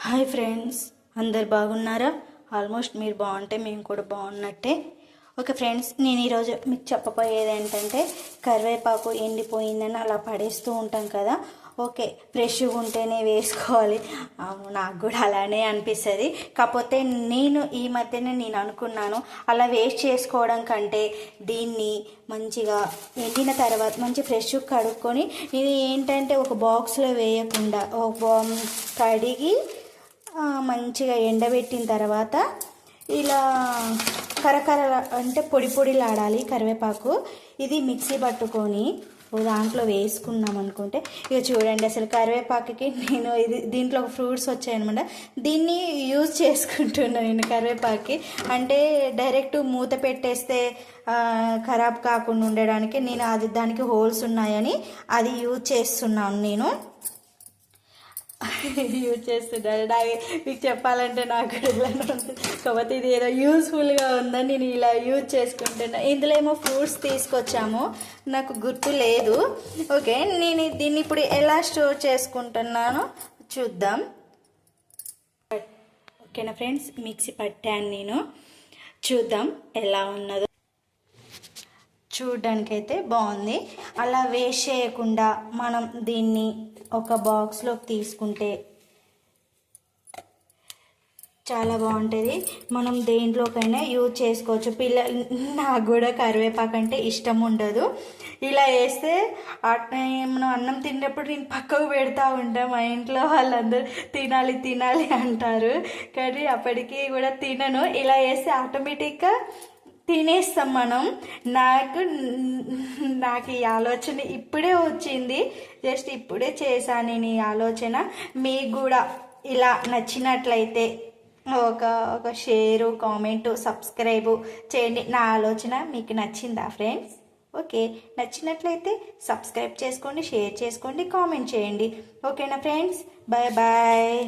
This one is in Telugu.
హాయ్ ఫ్రెండ్స్ అందరు బాగున్నారా? ఆల్మోస్ట్ మీరు బాగుంటే మేము కూడా బాగున్నట్టే. ఓకే ఫ్రెండ్స్ నేను ఈరోజు మీకు చెప్పబోయేది ఏంటంటే కరివేపాకు ఎండిపోయిందని అలా పడేస్తూ ఉంటాం కదా. ఓకే ఫ్రెష్గా ఉంటేనే వేసుకోవాలి. అవును, నాకు కూడా అలానే అనిపిస్తుంది. కాకపోతే నేను ఈ మధ్యనే నేను అనుకున్నాను అలా వేస్ట్ చేసుకోవడం కంటే దీన్ని మంచిగా ఎండిన తర్వాత మంచి ఫ్రెష్ కడుక్కొని ఇది ఏంటంటే ఒక బాక్స్లో వేయకుండా ఒక బా- కడిగి మంచిగా ఎండబెట్టిన తర్వాత ఇలా కరకర అంటే పొడి పొడిలాడాలి కరివేపాకు. ఇది మిక్సీ పట్టుకొని ఓ దాంట్లో వేసుకున్నాం అనుకుంటే ఇక చూడండి అసలు కరివేపాకుకి నేను ఇది దీంట్లో ఫ్రూట్స్ వచ్చాయనమాట దీన్ని యూజ్ చేసుకుంటున్నాను నేను కరివేపాకుకి. అంటే డైరెక్ట్ మూత పెట్టేస్తే ఖరాబ్ కాకుండా ఉండడానికి నేను అది దానికి హోల్స్ ఉన్నాయని అది యూజ్ చేస్తున్నాను నేను. యూజ్ చేస్తున్నారు. మీకు చెప్పాలంటే నాకు ఇలానే ఉంది కాకపోతే ఇది ఏదో యూస్ఫుల్గా ఉందని నేను ఇలా యూజ్ చేసుకుంటున్నా. ఇందులో ఏమో ఫ్రూట్స్ తీసుకొచ్చాము. నాకు గుర్తు లేదు. ఓకే నేను దీన్ని ఇప్పుడు ఎలా స్టోర్ చేసుకుంటున్నానో చూద్దాం. ఓకేనా ఫ్రెండ్స్ మిక్సీ పట్టాను నేను. చూద్దాం ఎలా ఉన్నదో. చూడ్డానికైతే బాగుంది. అలా వేస్ట్ చేయకుండా మనం దీన్ని ఒక బాక్స్లోకి తీసుకుంటే చాలా బాగుంటుంది. మనం దేంట్లోకైనా యూజ్ చేసుకోవచ్చు. పిల్ల నాకు కూడా కరివేపాకు అంటే ఇష్టం ఉండదు. ఇలా వేస్తే మనం అన్నం తిన్నప్పుడు నేను పక్కకు పెడతా ఉంటాం. మా ఇంట్లో వాళ్ళందరూ తినాలి తినాలి అంటారు. కానీ అప్పటికి కూడా తినను. ఇలా వేస్తే ఆటోమేటిక్గా తినేస్తాం మనం. నాకు నాకు ఈ ఆలోచన ఇప్పుడే వచ్చింది. జస్ట్ ఇప్పుడే చేశాను నేను ఈ ఆలోచన. మీకు కూడా ఇలా నచ్చినట్లయితే ఒక ఒక షేరు కామెంట్ సబ్స్క్రైబ్ చేయండి. నా ఆలోచన మీకు నచ్చిందా ఫ్రెండ్స్? ఓకే. నచ్చినట్లయితే సబ్స్క్రైబ్ చేసుకోండి షేర్ చేసుకోండి కామెంట్ చేయండి. ఓకేనా ఫ్రెండ్స్? Bye bye.